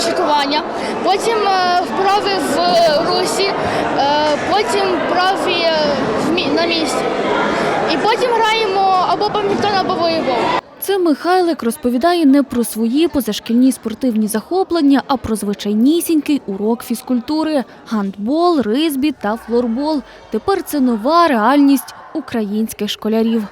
маршрутування, потім е, вправи в русі, е, потім вправи в мі- на місці. І потім граємо або бадмінтон, або волейбол. Це Михайлик розповідає не про свої позашкільні спортивні захоплення, а про звичайнісінький урок фізкультури – гандбол, ризбі та флорбол. Тепер це нова реальність українських школярів.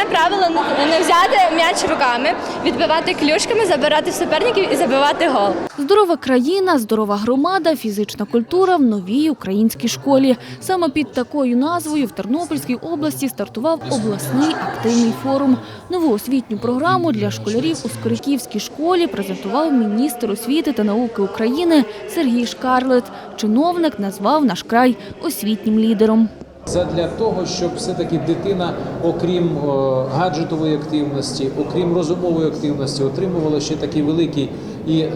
Головне правило не- взяти м'яч руками, відбивати клюшками, забирати суперників і забивати гол. Здорова країна, здорова громада, фізична культура в новій українській школі. Саме під такою назвою в Тернопільській області стартував обласний активний форум. Нову освітню програму для школярів у Скориківській школі презентував міністр освіти та науки України Сергій Шкарлет. Чиновник назвав наш край освітнім лідером. Це для того, щоб все-таки дитина, окрім е, гаджетової активності, окрім розумової активності, отримувала ще такий великий і е,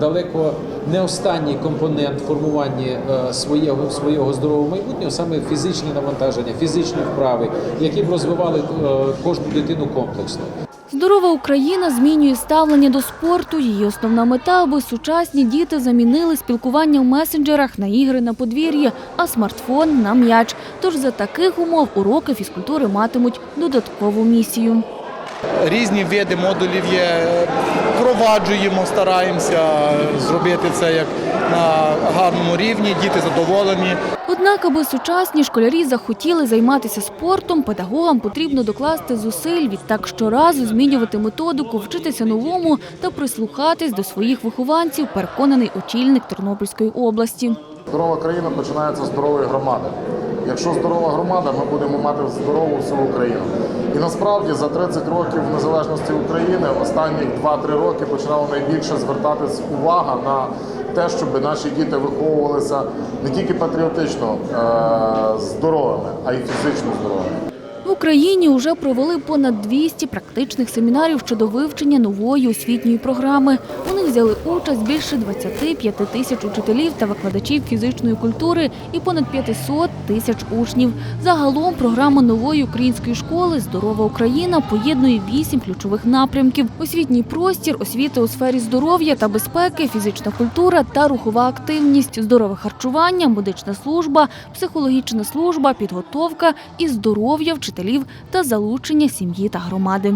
далеко не останній компонент формування е, своєго, свого здорового майбутнього, саме фізичне навантаження, фізичні вправи, які б розвивали кожну дитину комплексно. Здорова Україна змінює ставлення до спорту. Її основна мета, аби сучасні діти замінили спілкування в месенджерах на ігри на подвір'ї, а смартфон на м'яч. Тож за таких умов уроки фізкультури матимуть додаткову місію. Різні види модулів є, впроваджуємо, стараємося зробити це як на гарному рівні, діти задоволені. Однак, аби сучасні школярі захотіли займатися спортом, педагогам потрібно докласти зусиль, відтак щоразу змінювати методику, вчитися новому та прислухатись до своїх вихованців, переконаний очільник Тернопільської області. Здорова країна починається з здорової громади. Якщо здорова громада, ми будемо мати здорову всю Україну. І насправді за 30 років незалежності України останні 2-3 роки починала найбільше звертатись увага на те, щоб наші діти виховувалися не тільки патріотично е- здоровими, а й фізично здоровими. В Україні вже провели понад 200 практичних семінарів щодо вивчення нової освітньої програми. Взяли участь більше 25 тисяч учителів та викладачів фізичної культури і понад 500 тисяч учнів. Загалом програма нової української школи Здорова Україна поєднує вісім ключових напрямків: освітній простір, освіта у сфері здоров'я та безпеки, фізична культура та рухова активність, здорове харчування, медична служба, психологічна служба, підготовка і здоров'я вчителів та залучення сім'ї та громади.